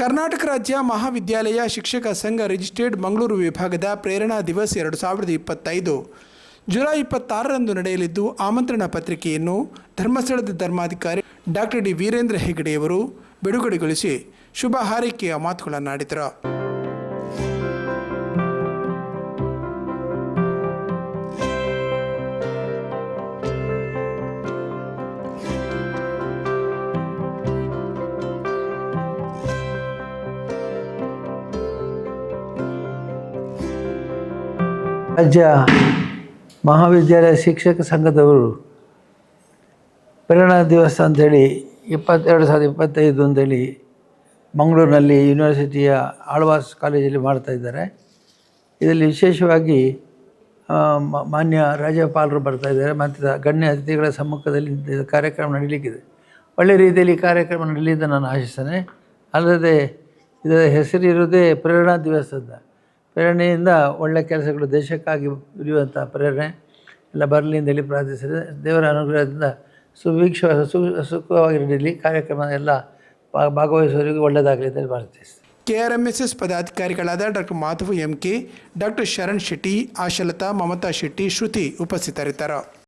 ಕರ್ನಾಟಕ ರಾಜ್ಯ ಮಹಾವಿದ್ಯಾಲಯ ಶಿಕ್ಷಕ ಸಂಘ ರಿಜಿಸ್ಟರ್ಡ್ ಮಂಗಳೂರು ವಿಭಾಗದ ಪ್ರೇರಣಾ ದಿವಸ್ ಎರಡು ಸಾವಿರದ ಇಪ್ಪತ್ತೈದು. ಜುಲೈ ಇಪ್ಪತ್ತಾರರಂದು ನಡೆಯಲಿದ್ದು, ಆಮಂತ್ರಣ ಪತ್ರಿಕೆಯನ್ನು ಧರ್ಮಸ್ಥಳದ ಧರ್ಮಾಧಿಕಾರಿ ಡಾಕ್ಟರ್ ಡಿ. ವೀರೇಂದ್ರ ಹೆಗಡೆಯವರು ಬಿಡುಗಡೆಗೊಳಿಸಿ ಶುಭ ಹಾರೈಕೆಯ ಮಾತುಗಳನ್ನಾಡಿದರು. ರಾಜ್ಯ ಮಹಾವಿದ್ಯಾಲಯ ಶಿಕ್ಷಕ ಸಂಘದವರು ಪ್ರೇರಣಾ ದಿವಸ ಅಂಥೇಳಿ ಇಪ್ಪತ್ತೆರಡು ಸಾವಿರದ ಇಪ್ಪತ್ತೈದು ಅಂತೇಳಿ ಮಂಗಳೂರಿನಲ್ಲಿ ಯೂನಿವರ್ಸಿಟಿಯ ಆಳ್ವಾಸ್ ಕಾಲೇಜಲ್ಲಿ ಮಾಡ್ತಾ ಇದ್ದಾರೆ. ಇದರಲ್ಲಿ ವಿಶೇಷವಾಗಿ ಮಾನ್ಯ ರಾಜ್ಯಪಾಲರು ಬರ್ತಾ ಇದ್ದಾರೆ. ಮತ್ತು ಗಣ್ಯ ಅತಿಥಿಗಳ ಸಮ್ಮುಖದಲ್ಲಿ ಕಾರ್ಯಕ್ರಮ ನಡೀಲಿಕ್ಕಿದೆ. ಒಳ್ಳೆಯ ರೀತಿಯಲ್ಲಿ ಕಾರ್ಯಕ್ರಮ ನಡೀಲಿ ಅಂತ ನಾನು ಆಶಿಸ್ತೇನೆ. ಅಲ್ಲದೆ ಇದರ ಹೆಸರಿರುವುದೇ ಪ್ರೇರಣಾ ದಿವಸದ ಪ್ರೇರಣೆಯಿಂದ ಒಳ್ಳೆಯ ಕೆಲಸಗಳು ದೇಶಕ್ಕಾಗಿ ಉರಿಯುವಂಥ ಪ್ರೇರಣೆ ಎಲ್ಲ ಬರಲಿ ಅಂತೇಳಿ ಪ್ರಾರ್ಥಿಸಿದೆ. ದೇವರ ಅನುಗ್ರಹದಿಂದ ಸುಭೀಕ್ಷ ಸು ಸುಖವಾಗಿ ಕಾರ್ಯಕ್ರಮ ಎಲ್ಲ ಭಾಗವಹಿಸುವವರಿಗೂ ಒಳ್ಳೆಯದಾಗಲಿ ಅಂತೇಳಿ S S ಪದಾಧಿಕಾರಿಗಳಾದ doctor Madhava M K, doctor Sharan Shetty, Ashalatha Mamatha Shetty, Shruthi ಉಪಸ್ಥಿತರಿದ್ದರು.